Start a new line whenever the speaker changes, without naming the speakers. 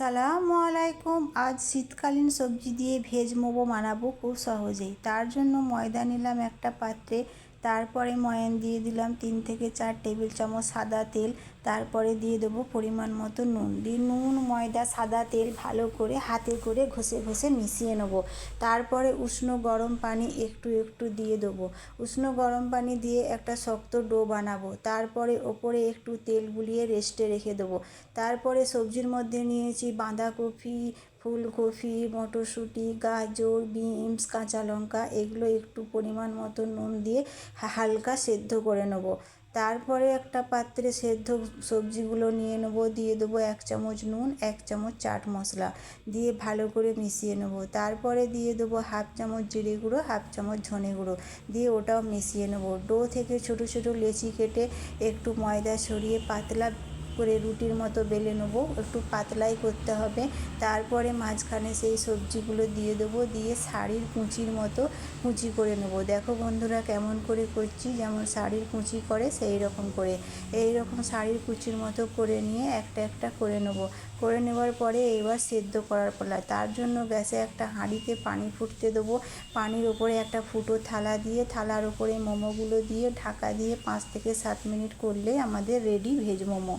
আসসালামু আলাইকুম আজ শীতকালীন সবজি দিয়ে ভেজ মোমো বানাবো খুব সহজেই। তার জন্য ময়দা নিলাম একটা পাত্রে। তারপরে ময়ান দিয়ে দিলাম তিন থেকে চার টেবিল চামচ সাদা তেল। তারপরে দিয়ে দেবো পরিমাণ মতো নুন। দিয়ে নুন, ময়দা, সাদা তেল ভালো করে হাতে করে ঘষে ঘষে মিশিয়ে নেব। তারপরে উষ্ণ গরম পানি একটু একটু দিয়ে দেবো। উষ্ণ গরম পানি দিয়ে একটা শক্ত ডো বানাবো। তারপরে ওপরে একটু তেল বুলিয়ে রেস্টে রেখে দেবো। তারপরে সবজির মধ্যে নিয়েছি বাঁধাকপি ফুলকপি, মটরশুঁটি, গাজর, বিনস কাঁচা লঙ্কা এগুলো একটু পরিমাণ মতো নুন দিয়ে হালকা সেদ্ধ করে নেব। তারপরে একটা পাত্রে সেদ্ধ সবজিগুলো নিয়ে নেব, দিয়ে দেবো এক চামচ নুন, এক চামচ চাট মশলা দিয়ে ভালো করে মিশিয়ে নেব। তারপরে দিয়ে দেবো হাফ চামচ জিরে গুঁড়ো, হাফ চামচ ধনে গুঁড়ো দিয়ে ওটাও মিশিয়ে নেব। ডো থেকে ছোটো ছোটো লেচি কেটে একটু ময়দা ছড়িয়ে পাতলা করে রুটির মতো বেলে নেব। একটু পাতলাই করতে হবে। তারপরে মাঝখানে সেই সবজিগুলো দিয়ে দেবো। দিয়ে শাড়ির কুঁচির মতো কুঁচি করে নেব। দেখো বন্ধুরা কেমন করে করছি, যেমন শাড়ির কুঁচি করে সেই রকম করে। এই রকম শাড়ির কুচির মতো করে নিয়ে একটা একটা করে নেব। করে নেওয়ার পরে এবার সেদ্ধ করার পালা। তার জন্য গ্যাসে একটা হাঁড়িতে পানি ফুটতে দেবো। পানির ওপরে একটা ফুটো থালা দিয়ে, থালার ওপরে মোমোগুলো দিয়ে, ঢাকা দিয়ে পাঁচ থেকে সাত মিনিট করলে আমাদের রেডি ভেজ মোমো।